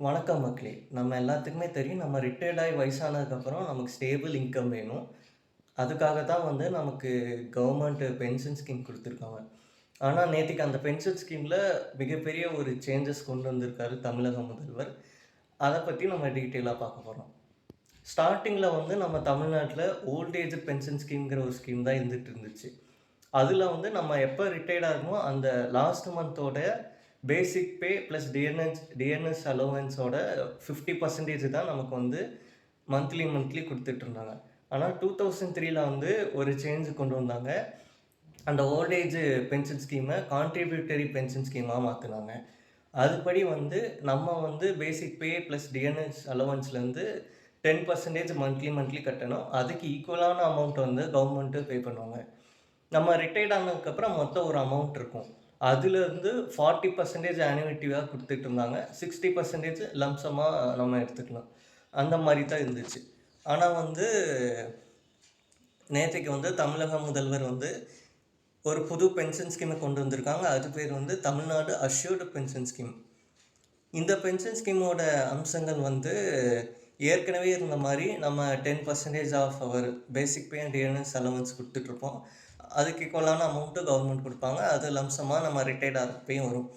வணக்கம் மக்களே! நம்ம எல்லாத்துக்குமே தெரியும். நம்ம ரிட்டையர்டாகி வயசானதுக்கப்புறம் நமக்கு ஸ்டேபிள் இன்கம் வேணும். அதுக்காக தான் வந்து நமக்கு கவர்மெண்ட்டு பென்ஷன் ஸ்கீம் கொடுத்துருக்காங்க ஆனால் நேற்றுக்கு அந்த பென்ஷன் ஸ்கீமில் மிகப்பெரிய ஒரு சேஞ்சஸ் கொண்டு வந்திருக்காரு தமிழக முதல்வர். அதை பற்றி நம்ம டீட்டெயிலாக பார்க்க போகிறோம் ஸ்டார்டிங்கில் வந்து நம்ம தமிழ்நாட்டில் ஓல்ட் ஏஜ் பென்ஷன் ஸ்கீம்ங்கிற ஒரு ஸ்கீம் தான் இருந்துகிட்டு இருந்துச்சு. அதில் வந்து நம்ம எப்போ ரிட்டையர்டாக ஆகுறோமோ, அந்த last மந்தோட basic pay plus DNS DNS அலோவன்ஸோட 50% தான் நமக்கு வந்து மந்த்லி மந்த்லி குடுத்துட்டு இருந்தாங்க. ஆனா 2003ல வந்து ஒரு சேஞ்ச் கொண்டு வந்தாங்க. அந்த ஓல்டேஜ் பென்ஷன் ஸ்கீமை கான்ட்ரிபியூட்டரி பென்ஷன் ஸ்கீமாக மாற்றினாங்க அதுபடி வந்து நம்ம வந்து பேசிக் பே ப்ளஸ் டிஎன்எஸ் அலோவன்ஸ்லேருந்து 10% மந்த்லி மந்த்லி கட்டணும். அதுக்கு ஈக்குவலான அமௌண்ட் வந்து கவர்மெண்ட்டு பே பண்ணுவாங்க. நம்ம ரிட்டையர்ட் ஆனதுக்கப்புறம் மொத்தம் ஒரு அமௌண்ட் இருக்கும். அதுலேருந்து 40% ஆன்னுயிட்டியா கொடுத்துட்டு இருந்தாங்க. சிக்ஸ்டி பர்சன்டேஜ் லம்சமாக நம்ம எடுத்துக்கலாம். அந்த மாதிரி தான் இருந்துச்சு. ஆனால் வந்து நேற்றைக்கு வந்து தமிழக முதல்வர் வந்து ஒரு புது பென்ஷன் ஸ்கீமை கொண்டு வந்திருக்காங்க. அது பேர் வந்து தமிழ்நாடு அஷ்யூர்டு பென்ஷன் ஸ்கீம். இந்த பென்ஷன் ஸ்கீமோட அம்சங்கள் வந்து ஏற்கனவே இருந்த மாதிரி நம்ம 10% of our basic pay and dearness allowance கொடுத்துட்ருப்போம் அதுக்கு ஈக்குவலான அமௌண்ட்டு கவர்மெண்ட் கொடுப்பாங்க அது லம்சமாக நம்ம ரிட்டையர்ட் ஆகிறப்பையும் வரும்.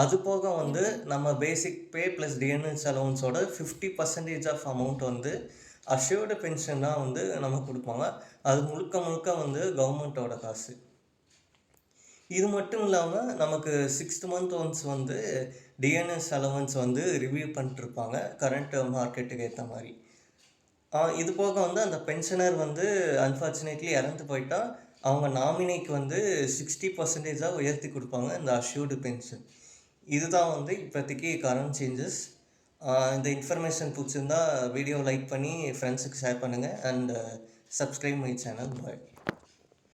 அது போக வந்து நம்ம பேசிக் பே ப்ளஸ் டிஎன்எஸ் அலோவன்ஸோட 50% ஆஃப் அமௌண்ட் வந்து அஷ்யூவ்டு பென்ஷன் தான் வந்து நமக்கு கொடுப்பாங்க அது முழுக்க முழுக்க வந்து கவர்மெண்ட்டோட காசு. இது மட்டும் இல்லாமல் நமக்கு சிக்ஸ்த் மந்த் ஒன்ஸ் வந்து டிஎன்எஸ் அலவன்ஸ் வந்து ரிவ்யூ பண்ணிட்டுருப்பாங்க. கரண்ட் மார்க்கெட்டுக்கு ஏற்ற மாதிரி இது போக வந்து அந்த பென்ஷனர் வந்து அன்பார்ச்சுனேட்லி இறந்து போயிட்டால் அவங்க நாமினிக்கு வந்து சிக்ஸ்டி பர்சன்டேஜாக உயர்த்தி கொடுப்பாங்க இந்த அஷ்யூடு பென்ஷன். இதுதான் வந்து இப்போதைக்கு கரண்ட் சேஞ்சஸ். இந்த இன்ஃபர்மேஷன் பிடிச்சிருந்தா வீடியோ லைக் பண்ணி ஃப்ரெண்ட்ஸுக்கு ஷேர் பண்ணுங்கள் and subscribe my channel. Bye.